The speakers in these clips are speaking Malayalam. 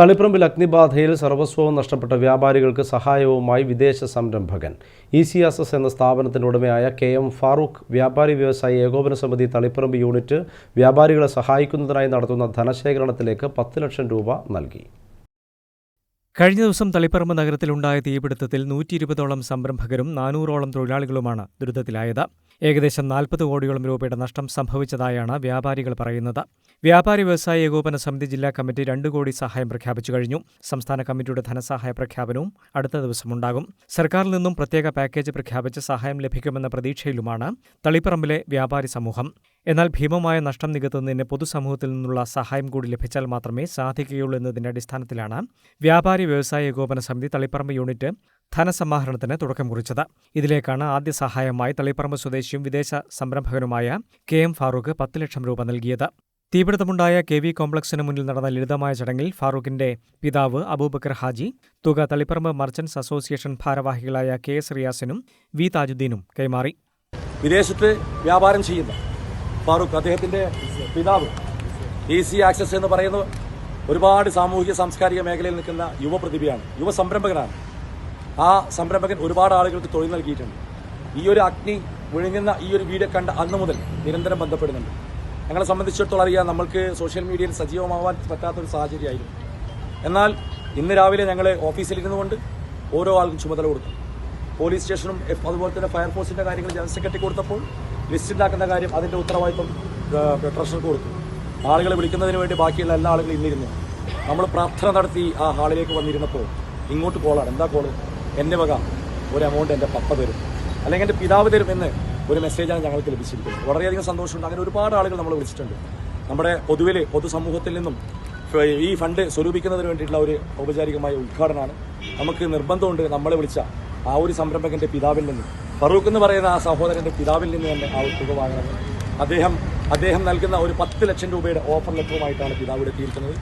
തളിപ്പറമ്പിൽ അഗ്നിബാധയിൽ സർവസ്വവും നഷ്ടപ്പെട്ട വ്യാപാരികൾക്ക് സഹായവുമായി വിദേശ സംരംഭകൻ. ഇ സി എസ് എസ് എന്ന സ്ഥാപനത്തിന്റെ ഉടമയായ കെ എം ഫാറൂഖ് വ്യാപാരി വ്യവസായി ഏകോപന സമിതി തളിപ്പറമ്പ് യൂണിറ്റ് വ്യാപാരികളെ സഹായിക്കുന്നതിനായി നടത്തുന്ന ധനശേഖരണത്തിലേക്ക് പത്ത് ലക്ഷം രൂപ നൽകി. കഴിഞ്ഞ ദിവസം തളിപ്പറമ്പ് നഗരത്തിലുണ്ടായ തീപിടുത്തത്തിൽ നൂറ്റി ഇരുപതോളം സംരംഭകരും നാനൂറോളം തൊഴിലാളികളുമാണ് ദുരിതത്തിലായത്. ഏകദേശം നാൽപ്പത് കോടിയോളം രൂപയുടെ നഷ്ടം സംഭവിച്ചതായാണ് വ്യാപാരികൾ പറയുന്നത്. വ്യാപാരി വ്യവസായ ഏകോപന സമിതി ജില്ലാ കമ്മിറ്റി രണ്ട് കോടി സഹായം പ്രഖ്യാപിച്ചു കഴിഞ്ഞു. സംസ്ഥാന കമ്മിറ്റിയുടെ ധനസഹായ പ്രഖ്യാപനവും അടുത്ത ദിവസമുണ്ടാകും. സർക്കാരിൽ നിന്നും പ്രത്യേക പാക്കേജ് പ്രഖ്യാപിച്ച് സഹായം ലഭിക്കുമെന്ന പ്രതീക്ഷയിലുമാണ് തളിപ്പറമ്പിലെ വ്യാപാരി സമൂഹം. എന്നാൽ ഭീമമായ നഷ്ടം നികത്തുന്നതിന് പൊതുസമൂഹത്തിൽ നിന്നുള്ള സഹായം കൂടി ലഭിച്ചാൽ മാത്രമേ സാധിക്കുകയുള്ളൂ എന്നതിന്റെ അടിസ്ഥാനത്തിലാണ് വ്യാപാരി വ്യവസായ ഏകോപന സമിതി തളിപ്പറമ്പ് യൂണിറ്റ് ധനസമാഹരണത്തിന് തുടക്കം കുറിച്ചത്. ഇതിലേക്കാണ് ആദ്യ സഹായമായി തളിപ്പറമ്പ് സ്വദേശിയും വിദേശ സംരംഭകനുമായ കെ എം ഫാറൂഖ് പത്ത് ലക്ഷം രൂപ നൽകിയത്. തീപിടുത്തമുണ്ടായ കെ വി കോംപ്ലക്സിന് മുന്നിൽ നടന്ന ലളിതമായ ചടങ്ങിൽ ഫാറൂഖിന്റെ പിതാവ് അബൂബക്കർ ഹാജി തുക തളിപ്പറമ്പ് മർച്ചന്റ്സ് അസോസിയേഷൻ ഭാരവാഹികളായ കെ എസ് റിയാസിനും വി താജുദ്ദീനും കൈമാറി. വിദേശത്ത് വ്യാപാരം ചെയ്യുന്ന ഫാറൂഖ് അദ്ദേഹത്തിന്റെ പിതാവ് ഈസി ആക്സസ് എന്ന് പറയുന്ന ഒരുപാട് സാമൂഹിക സാംസ്കാരിക മേഖലയിൽ നിൽക്കുന്ന യുവപ്രതിഭയാണ് യുവ സംരംഭകനാണ് ആ സംരംഭകൻ ഒരുപാട് ആളുകൾക്ക് തൊഴിൽ നൽകിയിട്ടുണ്ട്. ഈ ഒരു അഗ്നി വിഴുങ്ങുന്ന ഈ ഒരു വീഡിയോ കണ്ട അന്ന് മുതൽ നിരന്തരം ബന്ധപ്പെടുന്നുണ്ട്. ഞങ്ങളെ സംബന്ധിച്ചിടത്തോളം അറിയാം നമ്മൾക്ക് സോഷ്യൽ മീഡിയയിൽ സജീവമാവാൻ പറ്റാത്തൊരു സാഹചര്യമായിരുന്നു. എന്നാൽ ഇന്ന് രാവിലെ ഞങ്ങൾ ഓഫീസിലിരുന്നു കൊണ്ട് ഓരോ ആൾക്കും ചുമതല കൊടുത്തു. പോലീസ് സ്റ്റേഷനും അതുപോലെ തന്നെ ഫയർഫോഴ്സിന്റെ കാര്യങ്ങൾ ജനറൽ സെക്രട്ടറി കൊടുത്തപ്പോൾ ലിസ്റ്റ് ഉണ്ടാക്കുന്ന കാര്യം അതിന്റെ ഉത്തരവാദിത്വം ട്രഷർക്ക് കൊടുത്തു. ആളുകളെ വിളിക്കുന്നതിന് വേണ്ടി ബാക്കിയുള്ള എല്ലാ ആളുകളും ഇന്നിരുന്നു. നമ്മൾ പ്രാർത്ഥന നടത്തി ആ ഹാളിലേക്ക് വന്നിരുന്നപ്പോൾ ഇങ്ങോട്ട് കോളാണ്. എന്താ കോൾ? എന്റെ വക ഒരു എമൗണ്ട് എന്റെ പപ്പ തരും. അല്ലെങ്കിൽ എന്റെ പിതാവ് തരും എന്ന് ഒരു മെസ്സേജാണ് ഞങ്ങൾക്ക് ലഭിച്ചിരിക്കുന്നത്. വളരെയധികം സന്തോഷമുണ്ട്. അങ്ങനെ ഒരുപാട് ആളുകൾ നമ്മൾ വിളിച്ചിട്ടുണ്ട്. നമ്മുടെ പൊതുവിൽ പൊതുസമൂഹത്തിൽ നിന്നും ഈ ഫണ്ട് സ്വരൂപിക്കുന്നതിന് വേണ്ടിയിട്ടുള്ള ഒരു ഔപചാരികമായ ഉദ്ഘാടനമാണ്. നമുക്ക് നിർബന്ധമുണ്ട് നമ്മളെ വിളിച്ച ആ ഒരു സംരംഭകന്റെ പിതാവിൽ നിന്ന്. ഫറൂഖ് എന്ന് പറയുന്ന ആ സഹോദരന്റെ പിതാവിൽ നിന്ന് തന്നെ ആ തുക വാങ്ങണം. അദ്ദേഹം അദ്ദേഹം നൽകുന്ന ഒരു പത്ത് ലക്ഷം രൂപയുടെ ഓഫർ ലെറ്ററുമായിട്ടാണ് പിതാവ് എത്തിയിരിക്കുന്നത്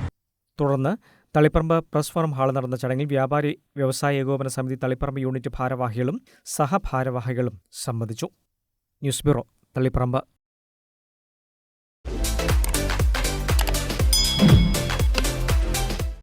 തുടർന്ന് തളിപ്പറമ്പ് പ്രസ് ഫോറം ഹാളിൽ നടന്ന ചടങ്ങിൽ വ്യാപാരി വ്യവസായ ഏകോപന സമിതി തളിപ്പറമ്പ് യൂണിറ്റ് ഭാരവാഹികളും സഹഭാരവാഹികളും സംബന്ധിച്ചു. News bureau Taliparamba.